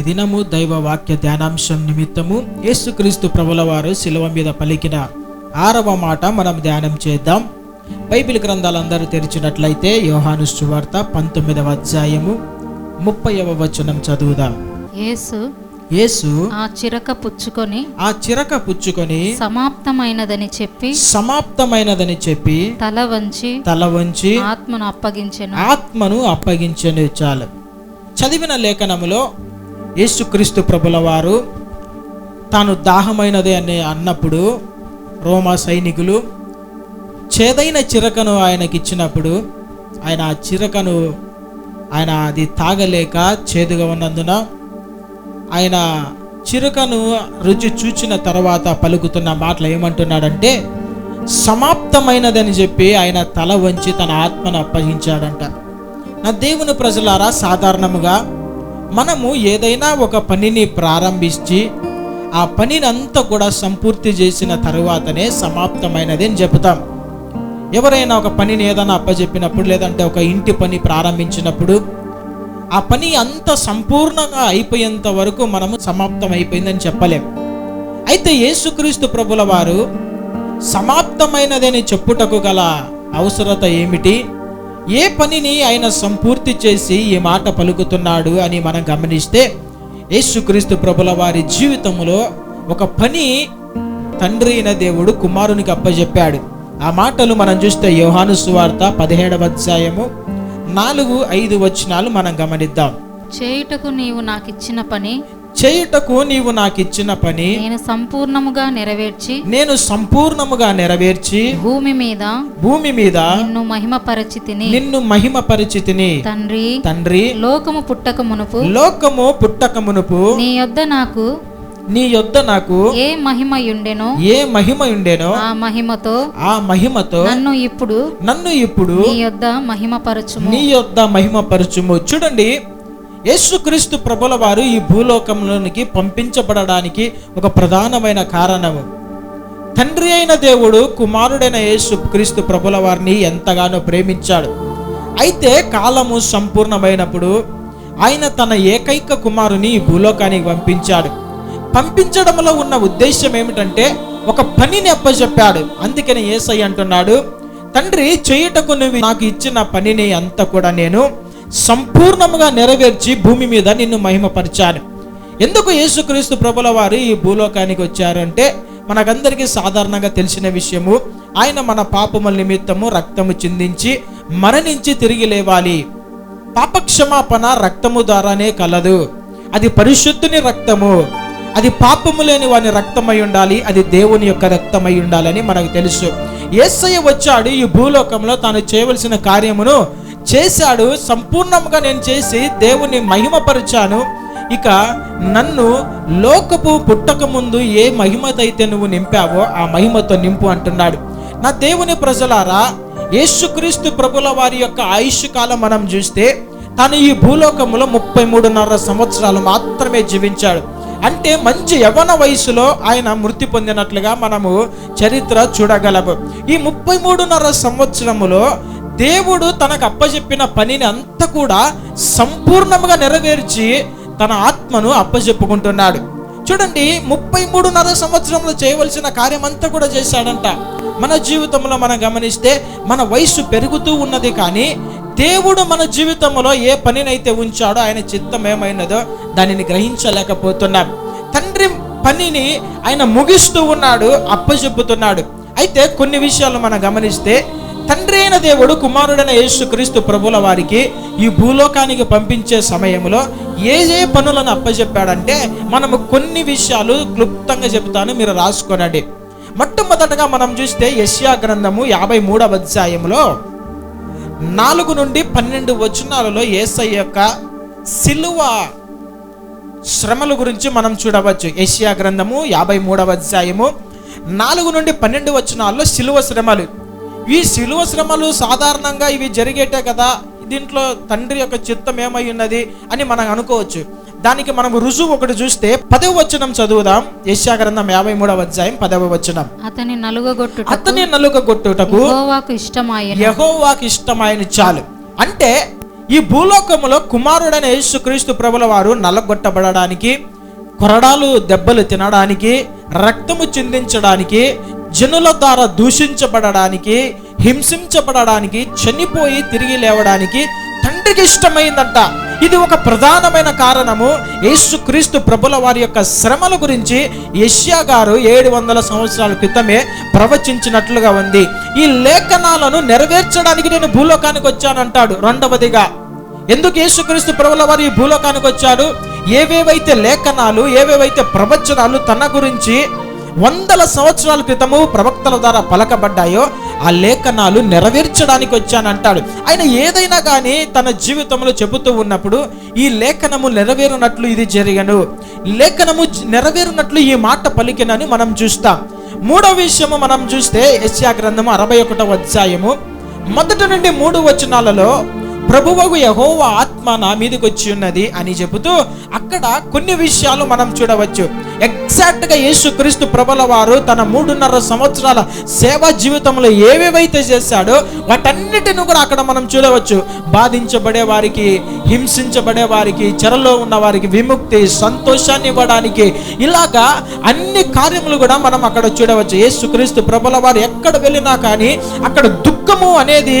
ఈ దినము దైవ వాక్య ధ్యానాంశం నిమిత్తము యేసుక్రీస్తు ప్రభుల వారు శిలువ మీద పలికిన ఆరవ మాట మనం ధ్యానం చేద్దాం. బైబిల్ గ్రంథాలందరూ తెరిచినట్లయితే యోహాను సువార్త పంతొమ్మిదవ అధ్యాయము ముప్పైవ వచనం చదువుదాం. యేసు యేసు ఆ చిరక పుచ్చుకొని ఆ చిరక పుచ్చుకొని సమాప్తమైనదని చెప్పి సమాప్తమైనదని చెప్పి తల వంచి తల వంచి ఆత్మను అప్పగించెను. ఆత్మను అప్పగించను చాలు. చదివిన లేఖనములో యేసుక్రీస్తు ప్రభుల వారు తాను దాహమైనది అని అన్నప్పుడు రోమా సైనికులు చేదైన చిరకను ఆయనకి ఇచ్చినప్పుడు ఆయన ఆ చిరకను ఆయన అది తాగలేక చేదుగా ఉన్నందున ఆయన చిరుకను రుచి చూచిన తర్వాత పలుకుతున్న మాటలు ఏమంటున్నాడంటే సమాప్తమైనదని చెప్పి ఆయన తల వంచి తన ఆత్మను అప్పగించాడంట. నా దేవుని ప్రజలారా సాధారణముగా మనము ఏదైనా ఒక పనిని ప్రారంభించి ఆ పనిని అంతా కూడా సంపూర్తి చేసిన తరువాతనే సమాప్తమైనది అని చెబుతాం. ఎవరైనా ఒక పనిని ఏదైనా అప్పచెప్పినప్పుడు లేదంటే ఒక ఇంటి పని ప్రారంభించినప్పుడు ఆ పని అంత సంపూర్ణంగా అయిపోయేంత వరకు మనము సమాప్తం అయిపోయిందని చెప్పలేం. అయితే యేసుక్రీస్తు ప్రభుల వారు సమాప్తమైనదని చెప్పుటకు గల అవసరత ఏమిటి? ఏ పనిని ఆయన సంపూర్తి చేసి ఈ మాట పలుకుతున్నాడు అని మనం గమనిస్తే యేసుక్రీస్తు ప్రభుల వారి జీవితంలో ఒక పని తండ్రి అయిన దేవుడు కుమారునికి అప్పచెప్పాడు ఆ మాటలు మనం చూస్తే యోహాను సువార్త పదిహేడవ అధ్యాయము నాలుగు ఐదు వచనాలు మనం గమనిద్దాం. చేయుటకు నీవు నాకు ఇచ్చిన పని చేయుటకు నీవు నాకు ఇచ్చిన పని నేను సంపూర్ణముగా నెరవేర్చి నేను సంపూర్ణముగా నెరవేర్చి భూమి మీద భూమి మీద నిన్ను మహిమపరచి తిని నిన్ను మహిమ పరిచితిని తండ్రి తండ్రి లోకము పుట్టక మునుపు లోకము పుట్టక మునుపు నీ యొద్ద నాకు నీ యొద్ద నాకు ఏ మహిమయుండెనో ఏ మహిమ ఉండేనో ఆ మహిమతో ఆ మహిమతో నన్ను ఇప్పుడు నన్ను ఇప్పుడు నీ యొద్ద మహిమపరచుము. నీ యొద్ద మహిమ పరచుము చూడండి యేసుక్రీస్తు ప్రభుల వారు ఈ భూలోకంలోనికి పంపించబడడానికి ఒక ప్రధానమైన కారణము. తండ్రి అయిన దేవుడు కుమారుడైన యేసు క్రీస్తు ప్రభుల వారిని ఎంతగానో ప్రేమించాడు. అయితే కాలము సంపూర్ణమైనప్పుడు ఆయన తన ఏకైక కుమారుని ఈ భూలోకానికి పంపించాడు. పంపించడంలో ఉన్న ఉద్దేశం ఏమిటంటే ఒక పనిని అప్పచెప్పాడు అందుకని ఏసై అంటున్నాడు తండ్రి చేయుటకు నువ్వు నాకు ఇచ్చిన పనిని అంతా కూడా నేను సంపూర్ణముగా నెరవేర్చి భూమి మీద నిన్ను మహిమపరిచాను. ఎందుకు యేసుక్రీస్తు ప్రభుల వారు ఈ భూలోకానికి వచ్చారంటే మనకందరికీ సాధారణంగా తెలిసిన విషయము ఆయన మన పాపముల నిమిత్తము రక్తము చిందించి మరణించి తిరిగి లేవాలి. పాపక్షమాపణ రక్తము ద్వారానే కలదు. అది పరిశుద్ధుని రక్తము. అది పాపము లేని వాని రక్తమై ఉండాలి. అది దేవుని యొక్క రక్తమై ఉండాలని మనకు తెలుసు. యేసయ్య వచ్చాడు ఈ భూలోకంలో తాను చేయవలసిన కార్యమును చేశాడు సంపూర్ణంగా నేను చేసి దేవుని మహిమపరిచాను. ఇక నన్ను లోకపు పుట్టక ముందు ఏ మహిమతైతే నువ్వు నింపావో ఆ మహిమతో నింపు అంటున్నాడు. నా దేవుని ప్రజలారా యేసుక్రీస్తు ప్రభుల వారి యొక్క ఆయుష్ కాలం మనం చూస్తే తను ఈ భూలోకంలో ముప్పై మూడున్నర సంవత్సరాలు మాత్రమే జీవించాడు. అంటే మంచి యవన వయసులో ఆయన మృతి పొందినట్లుగా మనము చరిత్ర చూడగలము. ఈ ముప్పై మూడున్నర సంవత్సరములో దేవుడు తనకు అప్పజెప్పిన పనిని అంతా కూడా సంపూర్ణంగా నెరవేర్చి తన ఆత్మను అప్పజెప్పుకుంటున్నాడు. చూడండి ముప్పై మూడున్నర సంవత్సరంలో చేయవలసిన కార్యం అంతా కూడా చేశాడంట. మన జీవితంలో మనం గమనిస్తే మన వయసు పెరుగుతూ ఉన్నది కానీ దేవుడు మన జీవితంలో ఏ పనినైతే ఉంచాడో ఆయన చిత్తం ఏమైనదో దానిని గ్రహించలేకపోతున్నాం. తండ్రి పనిని ఆయన ముగిస్తూ ఉన్నాడు అప్పచెప్పుతున్నాడు అయితే కొన్ని విషయాలు మనం గమనిస్తే తండ్రి అయిన దేవుడు కుమారుడైన యేసు క్రీస్తు ప్రభుల వారికి ఈ భూలోకానికి పంపించే సమయంలో ఏ ఏ పనులను అప్పచెప్పాడంటే మనము కొన్ని విషయాలు క్లుప్తంగా చెబుతాను మీరు రాసుకోనండి. మొట్టమొదటగా మనం చూస్తే యశ్యా గ్రంథము యాభై మూడవ అధ్యాయంలో నాలుగు నుండి పన్నెండు వచనాలలో ఏసై యొక్క సిలువ శ్రమల గురించి మనం చూడవచ్చు. ఏషియా గ్రంథము యాభై మూడవ అధ్యాయము నాలుగు నుండి పన్నెండు వచనాల్లో సిలువ శ్రమలు. ఈ సిలువ శ్రమలు సాధారణంగా ఇవి జరిగేటే కదా దీంట్లో తండ్రి యొక్క చిత్తం ఏమై ఉన్నది అని మనం అనుకోవచ్చు. దానికి మనం రుజువు ఒకటి చూస్తే పదవ వచనం చదువుదాం. యెషయా గ్రంథం యాభై మూడవ అధ్యాయం పదవ వచనం. అతని నలుగగొట్టుట అతని నలుగగొట్టుటకు యెహోవాకు ఇష్టమాయను. యహోవాకి ఇష్టమైన చాలు. అంటే ఈ భూలోకములో కుమారుడైన యేసుక్రీస్తు ప్రభుల వారు నలగొట్టబడడానికి కొరడాలు దెబ్బలు తినడానికి రక్తము చిందించడానికి జనుల ద్వారా దూషించబడడానికి హింసించబడడానికి చనిపోయి తిరిగి లేవడానికి తండ్రికి ఇష్టమైందంట. ఇది ఒక ప్రధానమైన కారణము. యేసుక్రీస్తు ప్రభుల వారి యొక్క శ్రమల గురించి యష్యా గారు ఏడు వందల సంవత్సరాల క్రితమే ప్రవచించినట్లుగా ఉంది. ఈ లేఖనాలను నెరవేర్చడానికి నేను భూలోకానికి వచ్చానంటాడు. రెండవదిగా ఎందుకు యేసుక్రీస్తు ప్రభుల వారి ఈ భూలోకానికి వచ్చాడు ఏవేవైతే లేఖనాలు ఏవేవైతే ప్రవచనాలు తన గురించి వందల సంవత్సరాల క్రితము ప్రవక్తల ద్వారా పలకబడ్డాయో ఆ లేఖనాలు నెరవేర్చడానికి వచ్చానంటాడు. ఆయన ఏదైనా కానీ తన జీవితంలో చెబుతూ ఉన్నప్పుడు ఈ లేఖనము నెరవేరునట్లు ఇది జరిగను. లేఖనము నెరవేరినట్లు నెరవేరునట్లు ఈ మాట పలికినని మనం చూస్తాం. మూడో విషయము మనం చూస్తే యశ్యా గ్రంథము అరవై ఒకటవ అధ్యాయము. మొదటి నుండి మూడు వచనాలలో ప్రభువగు యహోవ ఆత్మ నా మీదకి వచ్చి ఉన్నది అని చెబుతూ అక్కడ కొన్ని విషయాలు మనం చూడవచ్చు. ఎగ్జాక్ట్గా యేసుక్రీస్తు ప్రభల వారు తన మూడున్నర సంవత్సరాల సేవా జీవితంలో ఏవేవైతే చేశాడో వాటన్నిటిని కూడా అక్కడ మనం చూడవచ్చు. బాధించబడే వారికి హింసించబడే వారికి చెరలో ఉన్న వారికి విముక్తి సంతోషాన్ని ఇవ్వడానికి ఇలాగా అన్ని కార్యములు కూడా మనం అక్కడ చూడవచ్చు. యేసుక్రీస్తు ప్రభల వారు ఎక్కడ వెళ్ళినా కానీ అక్కడ దుఃఖము అనేది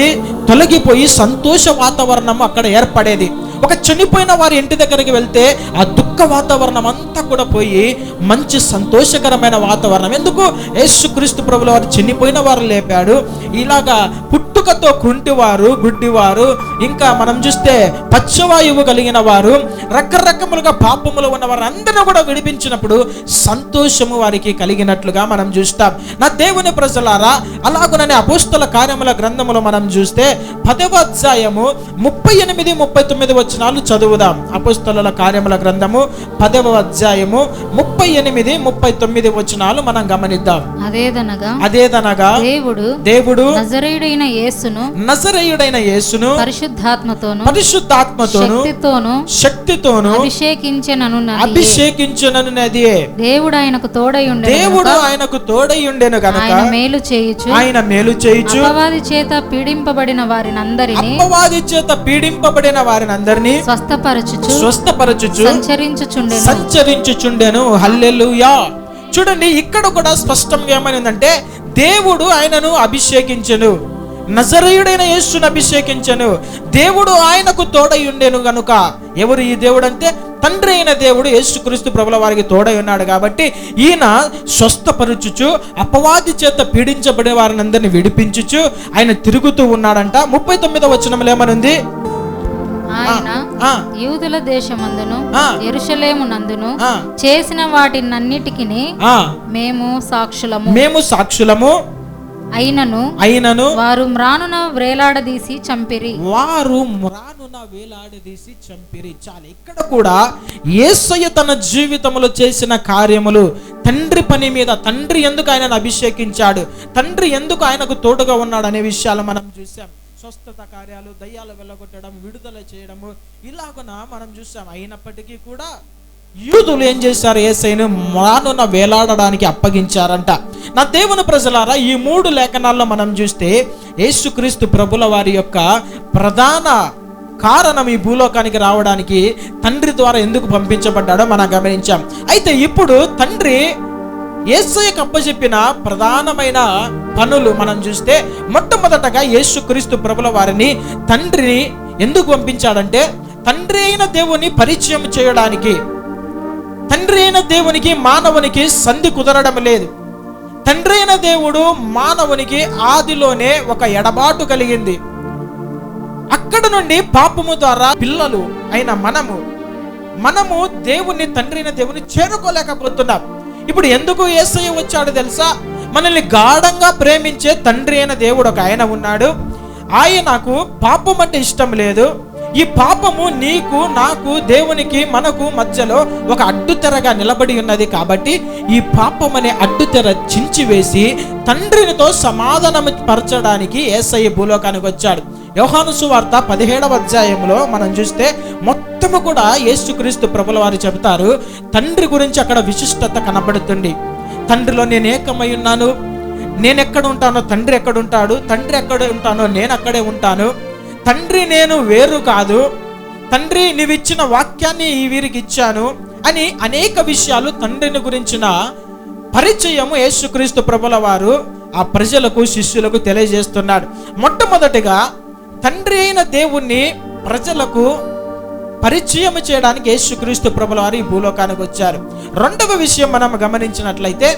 తొలగిపోయి సంతోష వాతావరణం అక్కడ ఏర్పడేది. ఒక చనిపోయిన వారి ఇంటి దగ్గరికి వెళ్తే ఆ దుఃఖ వాతావరణం అంతా కూడా పోయి మంచి సంతోషకరమైన వాతావరణం. ఎందుకు? యేసుక్రీస్తు ప్రభుల వారు చనిపోయిన వారు లేపాడు. ఇలాగా పుట్టుకతో కుంటివారు గుడ్డివారు ఇంకా మనం చూస్తే పచ్చవాయువు కలిగిన వారు రకరకములుగా పాపములు ఉన్న వారు అందరూ కూడా విడిపించినప్పుడు సంతోషము వారికి కలిగినట్లుగా మనం చూస్తాం. నా దేవుని ప్రజలారా అలాగుననే అపోస్తల కార్యముల గ్రంథములో మనం చూస్తే పదవ అధ్యాయము ముప్పై ఎనిమిది ముప్పై తొమ్మిది వచ్చినాలు చదువుదాం. అపోస్తల కార్యముల గ్రంథము పదవ అధ్యాయము ముప్పై ఎనిమిది ముప్పై తొమ్మిది వచనాలు మనం గమనిద్దాం. అదేదనగా? అదేదనగా? దేవుడు దేవుడు నజరేయుడైన యేసును నజరేయుడైన యేసును పరిశుద్ధాత్మతోను పరిశుద్ధాత్మతోను శక్తితోను శక్తితోను అభిషేకించెనను దేవుడు ఆయనకు తోడై దేవుడు ఆయనకు తోడై ఉండెను గనక ఆయన మేలు చేయుచు ఆయన మేలు చేయుచు అపవాది చేత పీడింపబడిన వారినందరినీ అప్పవాది చేత పీడింపబడిన వారిని అందరినీ స్వస్థపరచుచు స్వస్థపరచుచు సంచరించుచుండెను సంచరించుచుండెను హల్లెలూయా. చూడండి ఇక్కడ కూడా స్పష్టంగా ఏమైందంటే దేవుడు ఆయనను అభిషేకించెను. నజరయుడైన యేసును అభిషేకించెను. దేవుడు ఆయనకు తోడై ఉండేను గనుక. ఎవరు ఈ దేవుడు అంటే తండ్రి అయిన దేవుడు యేసుక్రీస్తు ప్రభుల వారికి తోడై ఉన్నాడు కాబట్టి ఈయన స్వస్థపరుచుచు అపవాది చేత పీడించబడే వారిని అందరిని విడిపించుచు ఆయన తిరుగుతూ ఉన్నాడంట. ముప్పై తొమ్మిదో వచనంలో ఏమనుంది? ఆయన యూదుల దేశమందును ఆ. ఎరుషలేము నందును ఆ, చేసిన వాటినన్నిటికీ ఆ, మేము సాక్షులము. మేము సాక్షులము. అయినను అయినను వారు మ్రానున వ్రేలాడదీసి చంపిరి. వారు మ్రానున వేలాడదీసి చంపిరి. చాలు ఇక్కడ కూడా యేసయ్య తన జీవితంలో చేసిన కార్యములు తండ్రి పని మీద తండ్రి ఎందుకు ఆయనను అభిషేకించాడు తండ్రి ఎందుకు ఆయనకు తోడుగా ఉన్నాడు అనే విషయాలు మనం చూసాం స్వస్థత కార్యాలు దయ్యాలు వెళ్ళగొట్టడం విడుదల చేయడము ఇలాగున మనం చూసాం. అయినప్పటికీ కూడా యూదులు ఏం చేశారు? ఏసైను మానున వేలాడడానికి అప్పగించారంట. నా దేవుని ప్రజలారా ఈ మూడు లేఖనాల్లో మనం చూస్తే యేసుక్రీస్తు ప్రభుల వారి యొక్క ప్రధాన కారణం ఈ భూలోకానికి రావడానికి తండ్రి ద్వారా ఎందుకు పంపించబడ్డాడో మనం గమనించాం. అయితే ఇప్పుడు తండ్రి ఏసయ్యకు అప్పచెప్పిన ప్రధానమైన పనులు మనం చూస్తే మొట్టమొదటగా యేసుక్రీస్తు ప్రభుల వారిని తండ్రిని ఎందుకు పంపించాడంటే తండ్రి అయిన దేవుని పరిచయం చేయడానికి. తండ్రి అయిన దేవునికి మానవునికి సంధి కుదరడం లేదు. తండ్రి అయిన దేవుడు మానవునికి ఆదిలోనే ఒక ఎడబాటు కలిగింది. అక్కడ నుండి పాపము ద్వారా పిల్లలు అయిన మనము మనము దేవుని తండ్రి అయిన దేవుని చేరుకోలేకపోతున్నాం. ఇప్పుడు ఎందుకు యేసయ్య వచ్చాడు తెలుసా? మనల్ని గాఢంగా ప్రేమించే తండ్రి అయిన దేవుడు ఒక ఆయన ఉన్నాడు. ఆయనకు పాపం అంటే ఇష్టం లేదు. ఈ పాపము నీకు నాకు దేవునికి మనకు మధ్యలో ఒక అడ్డుతెరగా నిలబడి ఉన్నది కాబట్టి ఈ పాపం అనే అడ్డుతెర చించివేసి తండ్రినితో సమాధానం పరచడానికి ఏసయ్య భూలోకానికి వచ్చాడు. యోహాను సువార్త పదిహేడవ అధ్యాయంలో మనం చూస్తే మొత్తము కూడా యేసుక్రీస్తు ప్రభుల వారు చెబుతారు తండ్రి గురించి అక్కడ విశిష్టత కనబడుతుంది. తండ్రిలో నేను ఏకమై ఉన్నాను. నేను ఎక్కడ ఉంటానో తండ్రి ఎక్కడ ఉంటాడు తండ్రి ఎక్కడ ఉంటానో నేను అక్కడే ఉంటాను. తండ్రి నేను వేరు కాదు. తండ్రి నీవిచ్చిన వాక్యాన్ని ఈ వీరికి ఇచ్చాను అని అనేక విషయాలు తండ్రిని గురించిన పరిచయము యేసుక్రీస్తు ప్రభుల వారు ఆ ప్రజలకు శిష్యులకు తెలియజేస్తున్నాడు. మొట్టమొదటిగా తండ్రి అయిన దేవుణ్ణి ప్రజలకు పరిచయం చేయడానికి యేసుక్రీస్తు ప్రభుల వారు ఈ భూలోకానికి వచ్చారు. రెండవ విషయం మనం గమనించినట్లయితే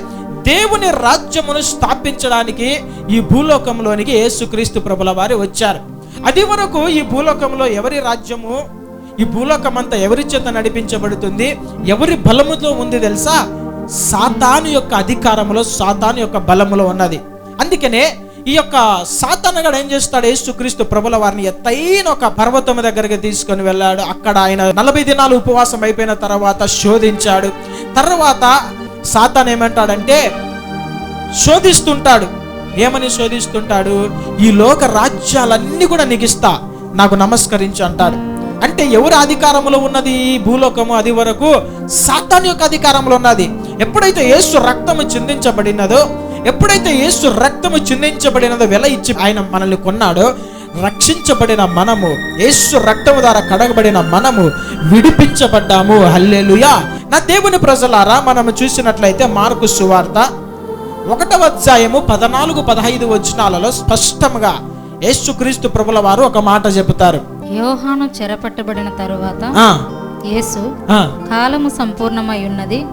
దేవుని రాజ్యమును స్థాపించడానికి ఈ భూలోకంలోనికి యేసుక్రీస్తు ప్రభుల వారు వచ్చారు. అది వరకు ఈ భూలోకంలో ఎవరి రాజ్యము ఈ భూలోకం అంతా ఎవరి చేత నడిపించబడుతుంది ఎవరి బలముతో ఉంది తెలుసా? సాతాను యొక్క అధికారములో సాతాను యొక్క బలములో ఉన్నది. అందుకనే ఈ యొక్క సాతానగాడు ఏం చేస్తాడు? యేసుక్రీస్తు ప్రభుల వారిని ఎత్తైన ఒక పర్వతం దగ్గరికి తీసుకొని వెళ్ళాడు. అక్కడ ఆయన నలభై దినాలు ఉపవాసం అయిపోయిన తర్వాత శోధించాడు. తర్వాత సాతాన్ ఏమంటాడంటే శోధిస్తుంటాడు. ఏమని శోధిస్తుంటాడు? ఈ లోక రాజ్యాలన్నీ కూడా నీకు ఇస్తా. నాకు నమస్కరించు అంటాడు. అంటే ఎవరి అధికారంలో ఉన్నది? ఈ భూలోకము అది వరకు సాతాన్ యొక్క అధికారంలో ఉన్నది. ఎప్పుడైతే యేసు రక్తము చిందించబడినదో ఎప్పుడైతే యేసు రక్తము చిందించబడినదో వెల ఇచ్చి ఆయన మనల్ని కొన్నాడో రక్షించబడిన మనము యేసు రక్తము ద్వారా కడగబడిన మనము విడిపించబడ్డాము. హల్లెలూయా. నా దేవుని ప్రజలారా మనము చూసినట్లయితే మార్కు సువార్త ఒకటవ అధ్యాయము పద్నాలుగు పదహైదు వచనాలలో స్పష్టంగా యేసుక్రీస్తు ప్రభుల వారు ఒక మాట చెబుతారు. యోహాను చెరపట్టబడిన తరువాత యేసు కాలము సంపూర్ణమై ఉన్నది.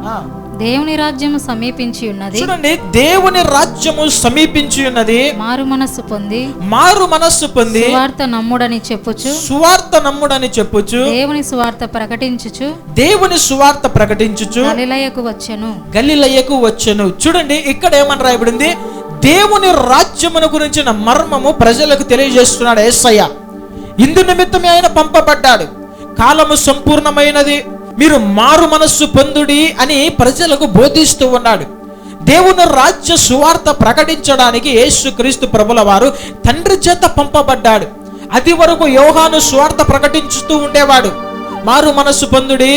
దేవుని రాజ్యము సమీపించి ఉన్నది. చూడండి దేవుని రాజ్యము సమీపించి ఉన్నది. మారు మనస్సు పొంది. మారు మనస్సు పొంది. సువార్త నమ్ముడని చెప్పుచు. సువార్త నమ్ముడని చెప్పుచు. దేవుని సువార్త ప్రకటించుచు. దేవుని సువార్త ప్రకటించుచు. గలిలయకు వచ్చెను. గలిలయ్యకు వచ్చెను. చూడండి ఇక్కడ ఏమని రాయబడింది? దేవుని రాజ్యమును గురించిన మర్మము ప్రజలకు తెలియజేస్తున్నాడు యేసయ్య ఇందు నిమిత్తమే ఆయన పంపబడ్డాడు. కాలము సంపూర్ణమైనది. మీరు మారు మనస్సు పొందుడి అని ప్రజలకు బోధిస్తూ ఉన్నాడు. దేవుని రాజ్య సువార్త ప్రకటించడానికి యేసుక్రీస్తు ప్రభుల వారు తండ్రి చేత పంపబడ్డాడు. అది వరకు యోహాను సువార్త ప్రకటించుతూ ఉండేవాడు. మారు మనస్సు పొందుడి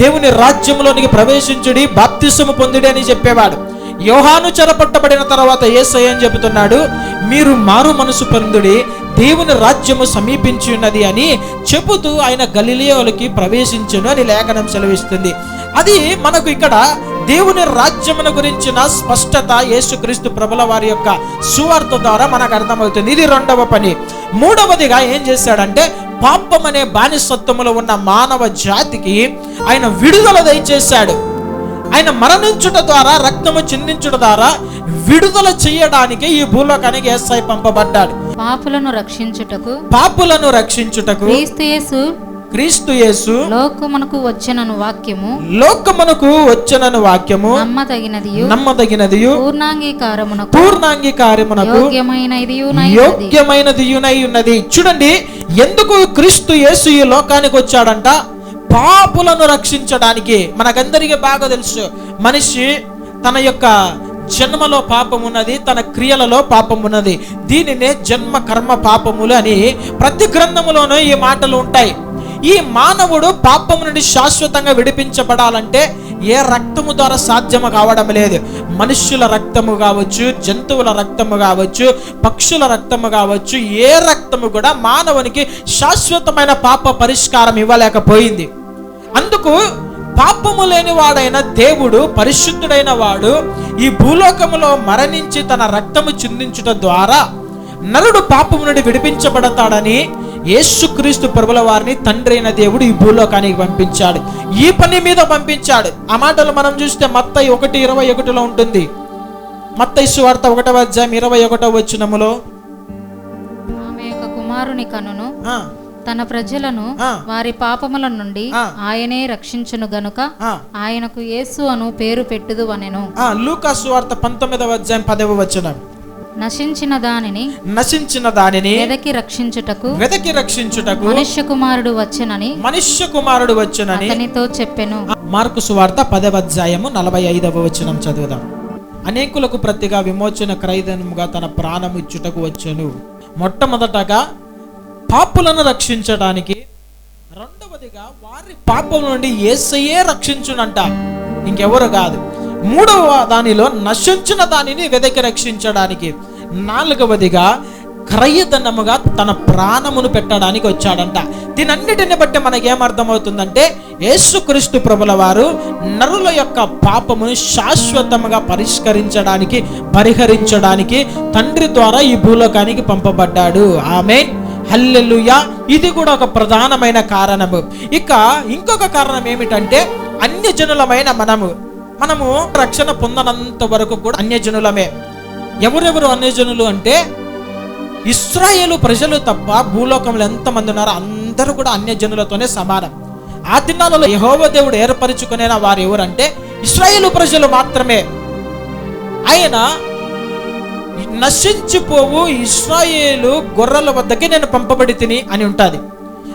దేవుని రాజ్యంలోనికి ప్రవేశించుడి బాప్తిసము పొందుడి అని చెప్పేవాడు. యోహాను చెరపట్టబడిన తర్వాత యేసయ్య ఏం చెబుతున్నాడు? మీరు మారు మనసు పొందుడి దేవుని రాజ్యము సమీపించి ఉన్నది అని చెబుతూ ఆయన గలిలియోలకి ప్రవేశించును అని లేఖనం సెలవిస్తుంది. అది మనకు ఇక్కడ దేవుని రాజ్యమును గురించిన స్పష్టత యేసుక్రీస్తు ప్రభుల వారి యొక్క సువార్త ద్వారా మనకు అర్థమవుతుంది. ఇది రెండవ పని. మూడవదిగా ఏం చేశాడంటే పాపం అనే బానిసత్వములో ఉన్న మానవ జాతికి ఆయన విడుదల దయచేశాడు. ఆయన మరణించుట ద్వారా రక్తము చిందించుట ద్వారా విడుదల చేయడానికి ఈ భూలోకానికి ఏసై పంపబడ్డాడు. పాపులను రక్షించుటకు పాపులను రక్షించుటకు క్రీస్తు యేసు క్రీస్తు యేసు లోకమునకు వచ్చెనను వాక్యము. లోకమునకు వచ్చనను వాక్యము. నమ్మదగినది నమ్మదగినది పూర్ణాంగీకారమునకు పూర్ణాంగీకార్యమునకు యోగ్యమైనది యోగ్యమైనది యునై ఉన్నది. చూడండి ఎందుకు క్రీస్తు యేసు ఈ లోకానికి వచ్చాడంట? పాపులను రక్షించడానికి. మనకందరికీ బాగా తెలుసు. మనిషి తన యొక్క జన్మలో పాపం ఉన్నది తన క్రియలలో పాపం ఉన్నది. దీనినే జన్మ కర్మ పాపములు అని ప్రతి గ్రంథములోనూ ఈ మాటలు ఉంటాయి. ఈ మానవుడు పాపము నుండి శాశ్వతంగా విడిపించబడాలంటే ఏ రక్తము ద్వారా సాధ్యము కావడం లేదు. మనుష్యుల రక్తము కావచ్చు జంతువుల రక్తము కావచ్చు పక్షుల రక్తము కావచ్చు ఏ రక్తము కూడా మానవునికి శాశ్వతమైన పాప పరిష్కారం ఇవ్వలేకపోయింది. అందుకు పాపము లేని వాడైన దేవుడు పరిశుద్ధుడైన వాడు ఈ భూలోకములో మరణించి తన రక్తము చిందించుట ద్వారా నరుడు పాపము నుండి విడిపించబడతాడని యేసుక్రీస్తు ప్రభుల వారిని తండ్రి అయిన దేవుడు ఈ భూలోకానికి పంపించాడు. ఈ పని మీద పంపించాడు. ఆ మాటలు మనం చూస్తే మత్తయి ఒకటి ఇరవై ఒకటిలో ఉంటుంది. మత్తయి సువార్త ఒకటవ అధ్యాయం ఇరవై ఒకటవ వచ్చినములో ఆమె యొక్క కుమారుని కనును తన ప్రజలను. వారి పాపముల నుండి. ఆయనే రక్షించును గనుక ఆయనకు యేసు అను పేరు పెట్టుదు అనెను. లూకా సువార్త పంతొమ్మిదవ అధ్యాయం పదవ వచనం. నశించిన దానిని నశించిన దానిని వెదకి రక్షించుటకు వెదకి రక్షించుటకు మనుష్య కుమారుడు వచ్చెనని మనుష్య కుమారుడు వచ్చునని అతనితో చెప్పెను. మార్కు సువార్త పదవ అధ్యాయము నలభై ఐదవ వచనం చదువుదాం. అనేకులకు ప్రతిగా విమోచన క్రైదనముగా తన ప్రాణం ఇచ్చుటకు వచ్చెను. మొట్టమొదటగా పాపులను రక్షించడానికి రెండవదిగా వారి పాపం నుండి ఏసయే రక్షించునంట. ఇంకెవరు కాదు. మూడవ దానిలో నశించిన దానిని వెదకి రక్షించడానికి. నాలుగవదిగా క్రయధనముగా తన ప్రాణమును పెట్టడానికి వచ్చాడంట. దీనన్నిటిని బట్టి మనకేమర్థమవుతుందంటే యేసుక్రీస్తు ప్రభుల వారు నరుల యొక్క పాపమును శాశ్వతముగా పరిష్కరించడానికి పరిహరించడానికి తండ్రి ద్వారా ఈ భూలోకానికి పంపబడ్డాడు. ఆమె హల్లెలుయా. ఇది కూడా ఒక ప్రధానమైన కారణము. ఇక ఇంకొక కారణం ఏమిటంటే అన్యజనులమైన మనము. మనము రక్షణ పొందనంత వరకు కూడా అన్యజనులమే. ఎవరెవరు అన్యజనులు అంటే ఇస్రాయేలు ప్రజలు తప్ప భూలోకంలో ఎంతమంది ఉన్నారో అందరూ కూడా అన్యజనులతోనే సమానం. ఆ దినాలలో యహోవ దేవుడు ఏర్పరచుకునే వారు ఎవరంటే ఇస్రాయేలు ప్రజలు మాత్రమే. ఆయన నశించిపోవు ఇస్రాయేలు గొర్రెల వద్దకి నేను పంపబడి తిని అని ఉంటుంది.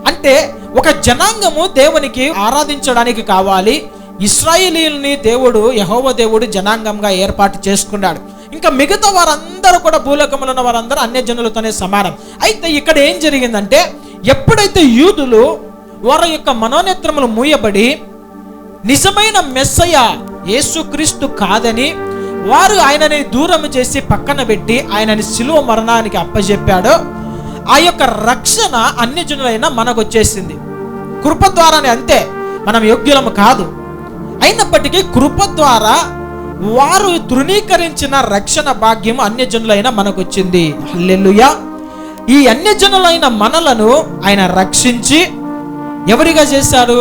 అంటే ఒక జనాంగము దేవునికి ఆరాధించడానికి కావాలి. ఇస్రాయేలీల్ని దేవుడు యహోవ దేవుడు జనాంగంగా ఏర్పాటు చేసుకున్నాడు. ఇంకా మిగతా వారందరూ కూడా భూలోకంలో ఉన్న వారందరూ అన్య జనులతోనే సమానం. అయితే ఇక్కడ ఏం జరిగిందంటే ఎప్పుడైతే యూదులు వారి యొక్క మనోనేత్రములు మూయబడి నిజమైన మెస్సయ యేసుక్రీస్తు కాదని వారు ఆయనని దూరం చేసి పక్కన పెట్టి ఆయనని శిలువ మరణానికి అప్పజెప్పాడో. ఆ యొక్క రక్షణ అన్యజనులైన మనకు వచ్చేసింది కృప ద్వారానే అంతే మనం యోగ్యులము కాదు. అయినప్పటికీ కృప ద్వారా వారు తృణీకరించిన రక్షణ భాగ్యం అన్యజనులైన మనకు వచ్చింది ఈ అన్యజనులైన మనలను ఆయన రక్షించి ఎవరిగా చేశాడు?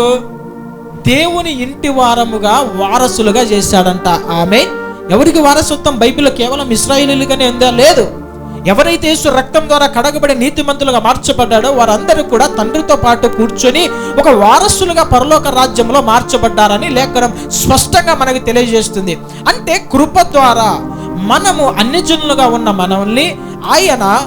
దేవుని ఇంటి వారముగా వారసులుగా చేశాడంట. ఆమె ఎవరికి వారసత్వం? బైబిల్లో కేవలం ఇస్రాయిలీలుగానే ఉందా? లేదు. ఎవరైతే యేసు రక్తం ద్వారా కడగబడి నీతిమంతులుగా మార్చబడ్డాడో వారందరూ కూడా తండ్రితో పాటు కూర్చొని ఒక వారసులుగా పరలోక రాజ్యంలో మార్చబడ్డారని లేఖనం స్పష్టంగా మనకి తెలియజేస్తుంది. అంటే కృప ద్వారా మనము అన్యజనులుగా ఉన్న మనల్ని ఆయన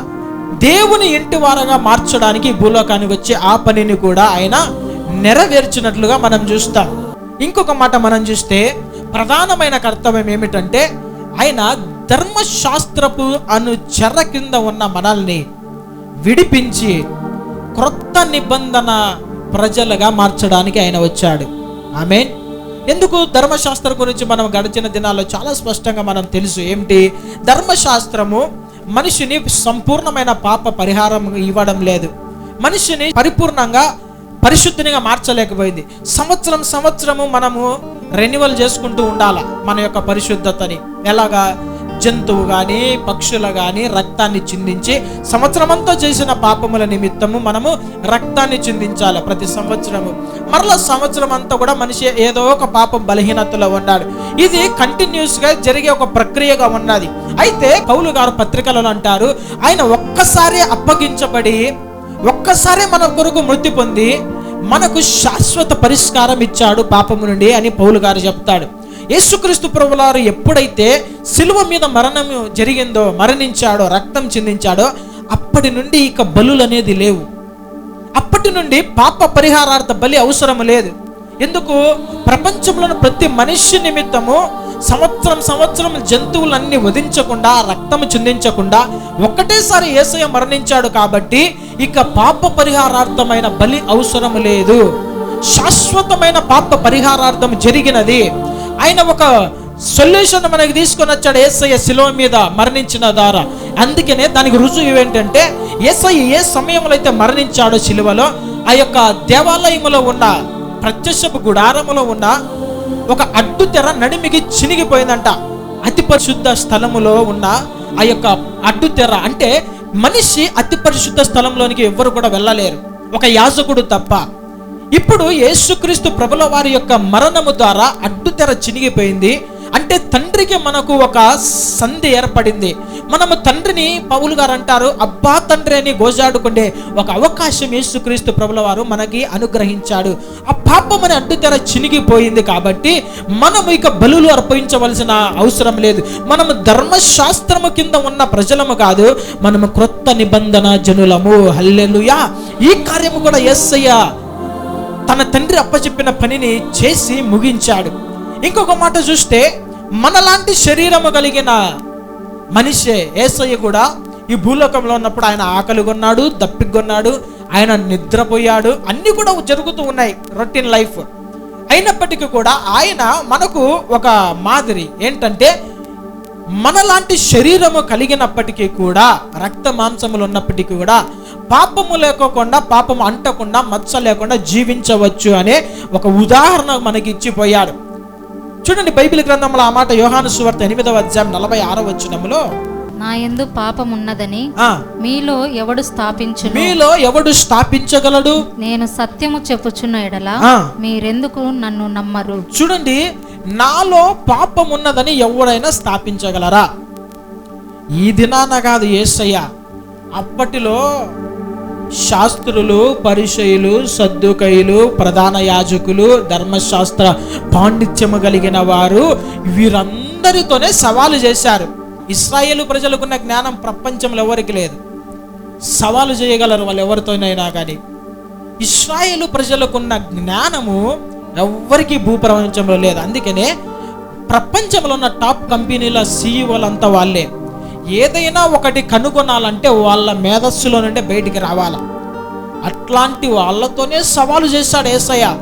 దేవుని ఇంటి వారగా మార్చడానికి భూలోకానికి వచ్చే ఆ పనిని కూడా ఆయన నెరవేర్చినట్లుగా మనం చూస్తాం. ఇంకొక మాట మనం చూస్తే ప్రధానమైన కర్తవ్యం ఏమిటంటే ఆయన ధర్మశాస్త్రపు అను చెర్ర కింద ఉన్న మనల్ని విడిపించి క్రొత్త నిబంధన ప్రజలుగా మార్చడానికి ఆయన వచ్చాడు. ఆమె ఎందుకు ధర్మశాస్త్రం గురించి మనం గడిచిన దినాల్లో చాలా స్పష్టంగా మనం తెలుసు. ఏమిటి? ధర్మశాస్త్రము మనిషిని సంపూర్ణమైన పాప పరిహారం ఇవ్వడం లేదు. మనిషిని పరిపూర్ణంగా పరిశుద్ధినిగా మార్చలేకపోయింది. సంవత్సరం సంవత్సరము మనము రెన్యువల్ చేసుకుంటూ ఉండాల? మన యొక్క పరిశుద్ధతని. ఎలాగా? జంతువు కానీ పక్షులు కానీ రక్తాన్ని చిందించి సంవత్సరమంతా చేసిన పాపముల నిమిత్తము మనము రక్తాన్ని చిందించాలి ప్రతి సంవత్సరము? మరలా సంవత్సరం అంతా కూడా మనిషి ఏదో ఒక పాపం బలహీనతలో ఉన్నాడు. ఇది కంటిన్యూస్గా జరిగే ఒక ప్రక్రియగా ఉన్నది. అయితే కౌలు గారు పత్రికలలో అంటారు ఆయన ఒక్కసారి అప్పగించబడి ఒక్కసారి మన కొరకు మృతి పొంది మనకు శాశ్వత పరిష్కారం ఇచ్చాడు పాపము నుండి అని పౌలు గారు చెప్తాడు. యేసుక్రీస్తు ప్రభులారు ఎప్పుడైతే సిలువ మీద మరణము జరిగిందో మరణించాడో రక్తం చిందించాడో అప్పటి నుండి ఇక బలులు అనేది లేవు. అప్పటి నుండి పాప పరిహారార్థ బలి అవసరం లేదు. ఎందుకు? ప్రపంచంలోని ప్రతి మనిషి నిమిత్తము సంవత్సరం సంవత్సరం జంతువులన్నీ వధించకుండా రక్తము చిందించకుండా ఒక్కటేసారి ఏసయ మరణించాడు కాబట్టి ఇక పాప పరిహారార్థమైన బలి అవసరం లేదు. శాశ్వతమైన పాప పరిహారార్థం జరిగినది. ఆయన ఒక సొల్యూషన్ మనకి తీసుకొని వచ్చాడు ఏసయ్య శిలువ మీద మరణించిన ద్వారా అందుకనే దానికి రుజువు ఏంటంటే ఏసయ్య ఏ సమయంలో అయితే మరణించాడో శిలువలో ఆ యొక్క దేవాలయములో ఉన్న ప్రత్యక్షపు గుడారములో ఉన్న ఒక అడ్డు తెర నడిమికి చినిగిపోయిందంట. అతి పరిశుద్ధ స్థలములో ఉన్న ఆ యొక్క అడ్డు తెర. అంటే మనిషి అతి పరిశుద్ధ స్థలంలోనికి ఎవ్వరు కూడా వెళ్ళలేరు. ఒక యాజకుడు తప్ప. ఇప్పుడు యేసుక్రీస్తు ప్రభుల వారి యొక్క మరణము ద్వారా అడ్డు తెర చినిగిపోయింది. అంటే తండ్రికి మనకు ఒక సంధి ఏర్పడింది. మనము తండ్రిని పౌలు గారు అంటారు అబ్బా తండ్రి అని గోజాడుకుండే ఒక అవకాశం యేసుక్రీస్తు ప్రభుల వారు మనకి అనుగ్రహించాడు. ఆ పాపం అడ్డు అడ్డుతెర చినిగిపోయింది కాబట్టి మనము ఇక బలులు అర్పించవలసిన అవసరం లేదు. మనము ధర్మశాస్త్రము కింద ఉన్న ప్రజలము కాదు మనము క్రొత్త నిబంధన జనులము. హల్లెలుయా! ఈ కార్యము కూడా ఎస్సయ్య తన తండ్రి అప్పచెప్పిన పనిని చేసి ముగించాడు. ఇంకొక మాట చూస్తే మనలాంటి శరీరము కలిగిన మనిషే ఏసయ్య కూడా ఈ భూలోకంలో ఉన్నప్పుడు ఆయన ఆకలి కొన్నాడు దప్పికొన్నాడు ఆయన నిద్రపోయాడు. అన్నీ కూడా జరుగుతూ ఉన్నాయి రొటీన్ లైఫ్. అయినప్పటికీ కూడా ఆయన మనకు ఒక మాదిరి ఏంటంటే మనలాంటి శరీరము కలిగినప్పటికీ కూడా రక్త మాంసములు ఉన్నప్పటికీ కూడా పాపము లేకోకుండా పాపము అంటకుండా మచ్చ లేకుండా జీవించవచ్చు అనే ఒక ఉదాహరణ మనకి ఇచ్చిపోయాడు. చూడండి బైబిల్ గ్రంథంలో ఆ మాట యోహాను సువార్త ఎనిమిదవ అధ్యాయం నలభై ఆరో వచ్చినములో నా యందు పాపమున్నదని ఆ, మీలో ఎవడు స్థాపించును? మీలో ఎవడు స్థాపించగలడు? నేను సత్యము చెప్పుచున్న ఎడల. మీరెందుకు నన్ను నమ్మరు? చూడండి నాలో పాపం ఉన్నదని ఎవరైనా స్థాపించగలరా? ఈ దినాన కాదు ఏసయ్య అప్పటిలో శాస్త్రులు పరిచయులు సద్దుకయులు ప్రధాన యాజకులు ధర్మశాస్త్ర పాండిత్యము కలిగిన వారు వీరందరితోనే సవాలు చేశారు. ఇస్రాయేల్ ప్రజలకున్న జ్ఞానం ప్రపంచంలో ఎవరికి లేదు. సవాలు చేయగలరు వాళ్ళు ఎవరితోనైనా కానీ. ఇస్రాయేలు ప్రజలకున్న జ్ఞానము ఎవ్వరికి భూప్రపంచంలో లేదు. అందుకనే ప్రపంచంలో ఉన్న టాప్ కంపెనీల సీఈఓలంతా వాళ్ళే. ఏదైనా ఒకటి కనుగొనాలంటే వాళ్ళ మేధస్సులో నుండి బయటికి రావాలి. అట్లాంటి వాళ్ళతోనే సవాలు చేశాడు ఏసయ్య.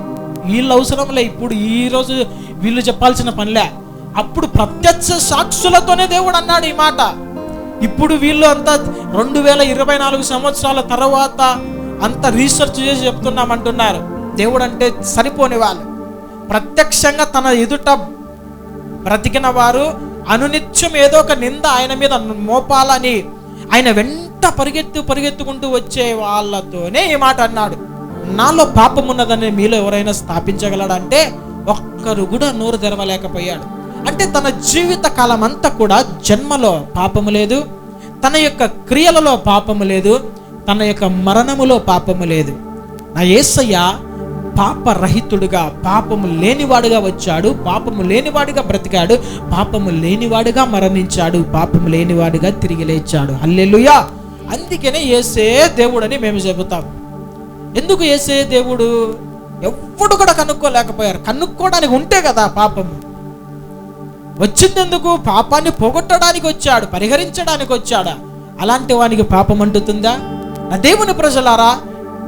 వీళ్ళు అవసరంలే ఇప్పుడు ఈరోజు వీళ్ళు చెప్పాల్సిన పనిలే. అప్పుడు ప్రత్యక్ష సాక్షులతోనే దేవుడు అన్నాడు ఈ మాట. ఇప్పుడు వీళ్ళు అంతా రెండు వేల ఇరవై నాలుగు సంవత్సరాల తర్వాత అంత రీసెర్చ్ చేసి చెప్తున్నామంటున్నారు. దేవుడు అంటే సరిపోని వాళ్ళు. ప్రత్యక్షంగా తన ఎదుట బ్రతికిన వారు అనునిత్యం ఏదో ఒక నింద ఆయన మీద మోపాలని ఆయన వెంట పరిగెత్తు పరిగెత్తుకుంటూ వచ్చే వాళ్ళతోనే ఈ మాట అన్నాడు. నాలో పాపం ఉన్నదని మీలో ఎవరైనా స్థాపించగలడంటే ఒక్కరు కూడా నోరు తెరవలేకపోయాడు. అంటే తన జీవిత కాలం అంతా కూడా జన్మలో పాపము లేదు తన యొక్క క్రియలలో పాపము లేదు తన యొక్క మరణములో పాపము లేదు. నా యేసయ్య పాపరహితుడుగా పాపము లేనివాడుగా వచ్చాడు పాపము లేనివాడుగా బ్రతికాడు పాపము లేనివాడుగా మరణించాడు పాపము లేనివాడుగా తిరిగి లేచాడు. అల్లెలుయా అందుకనే ఏసే దేవుడని మేము చెబుతాం. ఎందుకు ఏసే దేవుడు? ఎప్పుడు కూడా కనుక్కోలేకపోయారు. కనుక్కోవడానికి ఉంటే కదా పాపము. వచ్చిందెందుకు? పాపాన్ని పోగొట్టడానికి వచ్చాడు పరిహరించడానికి వచ్చాడా? అలాంటి వానికి పాపం అంటుతుందా? నా దేవుని ప్రజలారా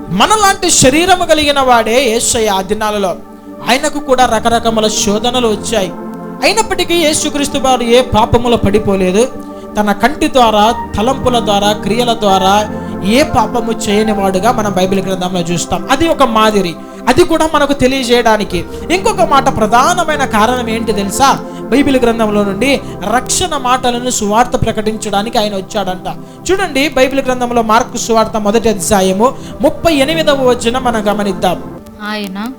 మనలాంటి శరీరము కలిగిన వాడే ఏసయ్య ఆ దినాలలో. ఆయనకు కూడా రకరకముల శోధనలు వచ్చాయి. అయినప్పటికీ యేసుక్రీస్తు వారు ఏ పాపములో పడిపోలేదు. తన కంటి ద్వారా తలంపుల ద్వారా క్రియల ద్వారా ఏ పాపము చేయని వాడుగా మనం బైబిల్ గ్రంథంలో చూస్తాం. అది ఒక మాదిరి. అది కూడా మనకు తెలియజేయడానికి. ఇంకొక మాట ప్రధానమైన కారణం ఏంటి తెలుసా? బైబిల్ గ్రంథంలో నుండి రక్షణ మాటలను సువార్త ప్రకటించడానికి ఆయన వచ్చాడంట. చూడండి బైబిల్ గ్రంథంలో మార్కు సువార్త మొదటి అధ్యాయము ముప్పై ఎనిమిదవ వచ్చిన మనం గమనిద్దాం. ఆయన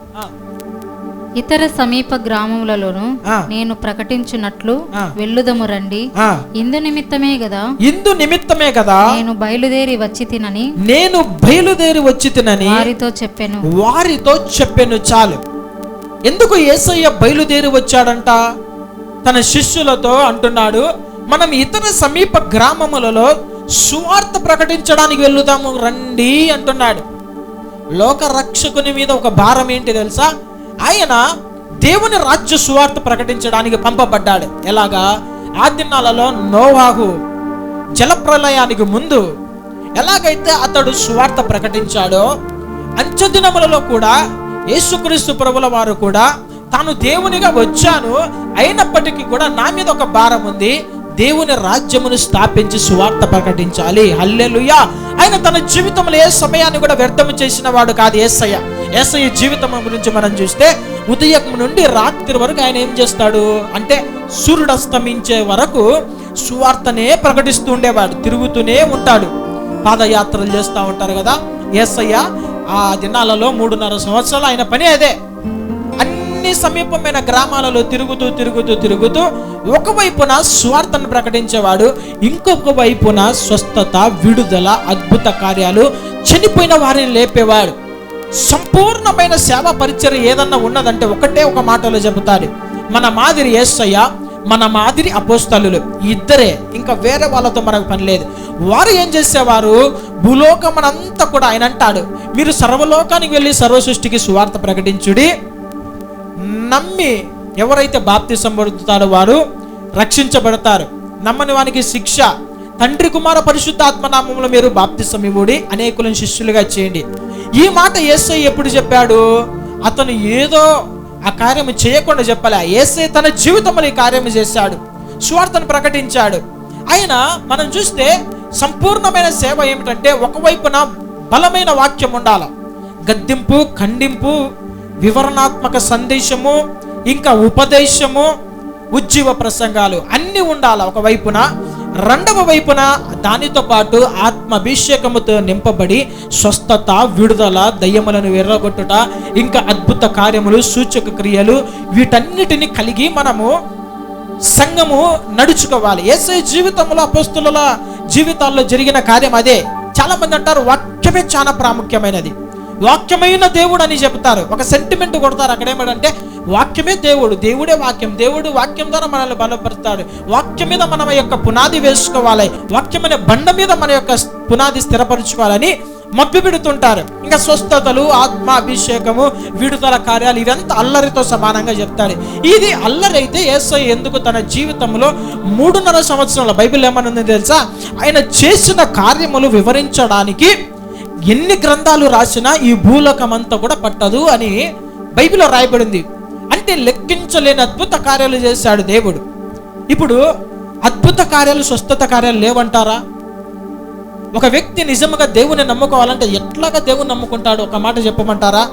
ఇతర సమీప గ్రామములలోను. నేను ప్రకటించున్నట్లు ఆ. వెళ్ళుదము రండి. ఇందు నిమిత్తమే కదా ఇందు నిమిత్తమే కదా నేను బయలుదేరి వచ్చి తినని. నేను బయలుదేరి వచ్చి తినని వారితో చెప్పాను. వారితో చెప్పాను చాలు. ఎందుకు యేసయ్య బయలుదేరి వచ్చాడంట? తన శిష్యులతో అంటున్నాడు మనం ఇతర సమీప గ్రామములలో సువార్త ప్రకటించడానికి వెళ్ళుదాము రండి అంటున్నాడు. లోక రక్షకుని మీద ఒక భారం ఏంటి తెలుసా? ఆయన దేవుని రాజ్య సువార్త ప్రకటించడానికి పంపబడ్డాడు. ఎలాగా? ఆ దినాలలో నోవాహు జలప్రలయానికి ముందు ఎలాగైతే అతడు సువార్త ప్రకటించాడో అంచెదినములలో కూడా యేసుక్రీస్తు ప్రభుల వారు కూడా తాను దేవునిగా వచ్చాను అయినప్పటికీ కూడా నా మీద ఒక భారం ఉంది. దేవుని రాజ్యమును స్థాపించి సువార్త ప్రకటించాలి. హల్లెలూయా. ఆయన తన జీవితంలో ఏ సమయాన్ని కూడా వ్యర్థం చేసిన వాడు కాదు ఏసయ్య. ఏసయ్య జీవితం గురించి మనం చూస్తే ఉదయం నుండి రాత్రి వరకు ఆయన ఏం చేస్తాడు? అంటే సూర్యుడు అస్తమించే వరకు సువార్తనే ప్రకటిస్తూ ఉండేవాడు తిరుగుతూనే ఉంటాడు. పాదయాత్రలు చేస్తూ ఉంటారు కదా ఏసయ్య ఆ దినాలలో మూడున్నర సంవత్సరాలు ఆయన పని అదే. అన్ని సమీపమైన గ్రామాలలో తిరుగుతూ తిరుగుతూ తిరుగుతూ ఒకవైపున స్వార్థను ప్రకటించేవాడు ఇంకొక వైపున స్వస్థత విడుదల అద్భుత కార్యాలు చనిపోయిన వారిని లేపేవాడు. సంపూర్ణమైన సేవ పరిచయం ఏదన్నా ఉన్నదంటే ఒకటే ఒక మాటలో చెబుతారు మన మాదిరి ఏసయ్య మన మాదిరి అపోస్తలు ఇద్దరే ఇంకా వేరే వాళ్ళతో మనకు పని లేదు. వారు ఏం చేసేవారు? భూలోకమనంతా కూడా ఆయన అంటాడు మీరు సర్వలోకానికి వెళ్ళి సర్వ సృష్టికి సువార్త ప్రకటించుడి నమ్మి ఎవరైతే బాప్తి సంబడుతాడో వారు రక్షించబడతారు. నమ్మని వానికి శిక్ష. తండ్రి కుమార పరిశుద్ధాత్మ ఆత్మనామంలో మీరు బాప్తి సమివుడి అనేకులను శిష్యులుగా చేయండి. ఈ మాట ఏసై ఎప్పుడు చెప్పాడు? అతను ఏదో ఆ కార్యము చేయకుండా చెప్పలే. ఏసై తన జీవితంలో ఈ కార్యము చేశాడు. స్వార్థను ప్రకటించాడు. ఆయన మనం చూస్తే సంపూర్ణమైన సేవ ఏమిటంటే ఒకవైపున బలమైన వాక్యం ఉండాలి. గద్దింపు ఖండింపు వివరణాత్మక సందేశము ఇంకా ఉపదేశము ఉజ్జీవ ప్రసంగాలు అన్నీ ఉండాలి ఒకవైపున. రెండవ వైపున దానితో పాటు ఆత్మాభిషేకముతో నింపబడి స్వస్థత విడుదల దయ్యములను ఎర్రగొట్టుట ఇంకా అద్భుత కార్యములు సూచక క్రియలు వీటన్నిటిని కలిగి మనము సంఘము నడుచుకోవాలి. ఏసై జీవితంలో అపస్తుల జీవితాల్లో జరిగిన కార్యం అదే. చాలా మంది అంటారు వాక్యమే చాలా ప్రాముఖ్యమైనది. వాక్యమైన దేవుడు అని చెప్తారు. ఒక సెంటిమెంట్ కొడతారు. అక్కడ ఏమంటే వాక్యమే దేవుడు దేవుడే వాక్యం దేవుడు వాక్యం ద్వారా మనల్ని బలపరుస్తాడు. వాక్యం మీద మన యొక్క పునాది వేసుకోవాలి. వాక్యమైన బండ మీద మన యొక్క పునాది స్థిరపరచుకోవాలని మప్పి పెడుతుంటారు. ఇంకా స్వస్థతలు ఆత్మ అభిషేకము విడుదల కార్యాలు ఇవంతా అల్లరితో సమానంగా చెప్తాడు ఇది అల్లరి అయితే ఏసై ఎందుకు తన జీవితంలో మూడున్నర సంవత్సరాల బైబిల్ ఏమనుంది తెలుసా? ఆయన చేసిన కార్యములు వివరించడానికి ఎన్ని గ్రంథాలు రాసినా ఈ భూలోకం అంతా కూడా పట్టదు అని బైబిల్లో రాయబడింది. అంటే లెక్కించలేని అద్భుత కార్యాలు చేశాడు దేవుడు. ఇప్పుడు అద్భుత కార్యాలు స్వస్థత కార్యాలు లేవంటారా? ఒక వ్యక్తి నిజంగా దేవుని నమ్ముకోవాలంటే ఎట్లాగా దేవుని నమ్ముకుంటాడు? ఒక మాట చెప్పమంటారా?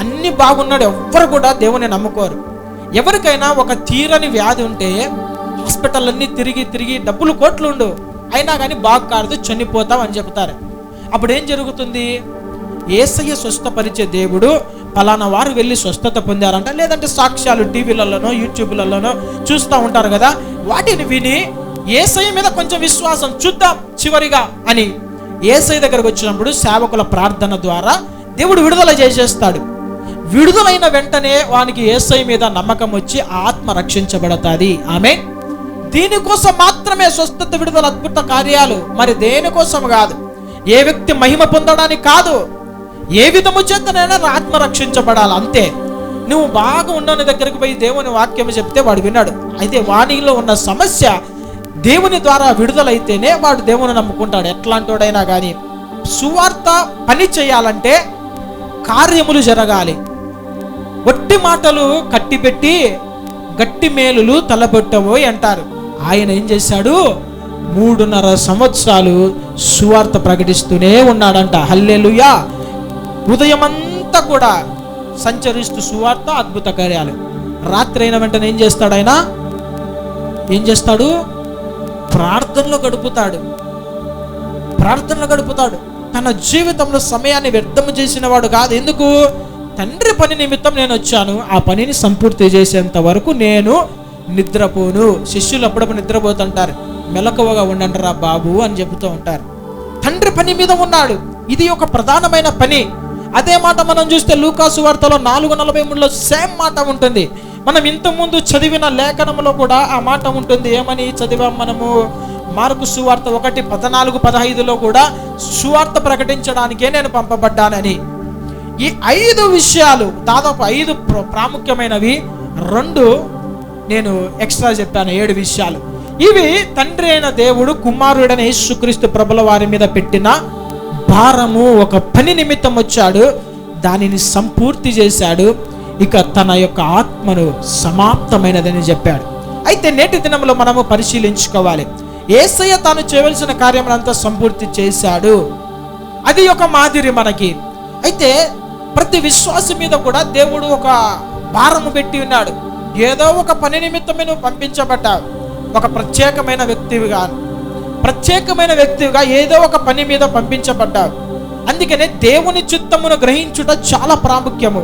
అన్ని బాగున్నాడు ఎవ్వరు కూడా దేవుని నమ్ముకోరు. ఎవరికైనా ఒక తీరని వ్యాధి ఉంటే హాస్పిటల్ అన్ని తిరిగి తిరిగి డబ్బులు కోట్లు ఉండు అయినా కానీ బాగు కారదు చనిపోతాం అని చెప్తారు అప్పుడు ఏం జరుగుతుంది? ఏసయ్య స్వస్థపరిచే దేవుడు పలానా వారు వెళ్ళి స్వస్థత పొందారంట. లేదంటే సాక్ష్యాలు టీవీలలోనో యూట్యూబ్లలోనో చూస్తూ ఉంటారు కదా. వాటిని విని ఏసయ్య మీద కొంచెం విశ్వాసం చూద్దాం చివరిగా అని ఏసై దగ్గరకు వచ్చినప్పుడు సేవకుల ప్రార్థన ద్వారా దేవుడు విడుదల చేసేస్తాడు. విడుదలైన వెంటనే వానికి ఏసై మీద నమ్మకం వచ్చి ఆత్మ రక్షించబడతాది. ఆమె దీనికోసం మాత్రమే స్వస్థత విడుదల అద్భుత కార్యాలు. మరి దేనికోసం కాదు? ఏ వ్యక్తి మహిమ పొందడానికి కాదు ఏ విధము చేతనైనా ఆత్మ రక్షించబడాలి అంతే. నువ్వు బాగా ఉన్నని దగ్గరికి పోయి దేవుని వాక్యం చెప్తే వాడు విన్నాడు. అయితే వాణిలో ఉన్న సమస్య దేవుని ద్వారా విడుదలైతేనే వాడు దేవుని నమ్ముకుంటాడు. ఎట్లాంటోడైనా కానీ సువార్త పని చేయాలంటే కార్యములు జరగాలి. ఒట్టి మాటలు కట్టిపెట్టి గట్టి మేలులు తలబెట్టబోయి అంటారు. ఆయన ఏం చేశాడు? మూడున్నర సంవత్సరాలు సువార్త ప్రకటిస్తూనే ఉన్నాడంట. హల్లెలుయా! ఉదయమంతా కూడా సంచరిస్తూ సువార్త అద్భుత కార్యాలు. రాత్రి అయిన వెంటనే ఏం చేస్తాడు ఆయన? ఏం చేస్తాడు? ప్రార్థనలో గడుపుతాడు. ప్రార్థనలో గడుపుతాడు. తన జీవితంలో సమయాన్ని వ్యర్థం చేసిన వాడు కాదు. ఎందుకు? తండ్రి పని నిమిత్తం నేను వచ్చాను. ఆ పనిని సంపూర్తి చేసేంత వరకు నేను నిద్రపోను. శిష్యులు అప్పుడప్పుడు నిద్రపోతుంటారు. మెలకువగా ఉండండి రా బాబు అని చెబుతూ ఉంటారు. తండ్రి పని మీద ఉన్నాడు. ఇది ఒక ప్రధానమైన పని. అదే మాట మనం చూస్తే లూకాసు వార్తలో నాలుగు నలభై మూడులో సేమ్ మాట ఉంటుంది. మనం ఇంతకుముందు చదివిన లేఖనంలో కూడా ఆ మాట ఉంటుంది. ఏమని చదివాం మనము? మార్కు సువార్త ఒకటి పద్నాలుగు పదహైదులో కూడా సువార్త ప్రకటించడానికే నేను పంపబడ్డానని. ఈ ఐదు విషయాలు దాదాపు ఐదు ప్ర- ప్రాముఖ్యమైనవి. రెండు నేను ఎక్స్ట్రా చెప్పాను. ఏడు విషయాలు. ఇవి తండ్రి అయిన దేవుడు కుమారుడైన యేసుక్రీస్తు ప్రభుల వారి మీద పెట్టిన భారము ఒక పని నిమిత్తం వచ్చాడు. దానిని సంపూర్తి చేశాడు. ఇక తన యొక్క ఆత్మను సమాప్తమైనదని చెప్పాడు. అయితే నేటి దినంలో మనము పరిశీలించుకోవాలి. ఏసయ్య తాను చేయవలసిన కార్యములంతా సంపూర్తి చేశాడు. అది ఒక మాదిరి మనకి. అయితే ప్రతి విశ్వాసం మీద కూడా దేవుడు ఒక భారము పెట్టి ఉన్నాడు. ఏదో ఒక పని నిమిత్తమే నువ్వు పంపించబడ్డావు. ఒక ప్రత్యేకమైన వ్యక్తివిగా ప్రత్యేకమైన వ్యక్తిగా ఏదో ఒక పని మీద పంపించబడ్డావు. అందుకనే దేవుని చిత్తమును గ్రహించుట చాలా ప్రాముఖ్యము.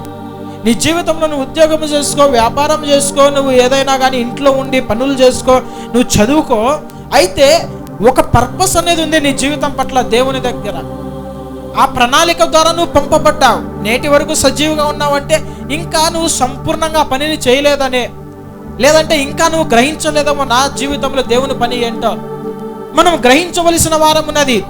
నీ జీవితంలో నువ్వు ఉద్యోగం చేసుకో వ్యాపారం చేసుకో నువ్వు ఏదైనా కానీ ఇంట్లో ఉండి పనులు చేసుకో నువ్వు చదువుకో అయితే ఒక పర్పస్ అనేది ఉంది నీ జీవితం పట్ల దేవుని దగ్గర. ఆ ప్రణాళిక ద్వారా నువ్వు పంపబడ్డావు. నేటి వరకు సజీవుగా ఉన్నావంటే ఇంకా నువ్వు సంపూర్ణంగా పనిని చేయలేదనే లేదంటే ఇంకా నువ్వు గ్రహించలేదేమో నా జీవితంలో దేవుని పని ఏంటో? మనం గ్రహించవలసిన వారం ఉన్నది.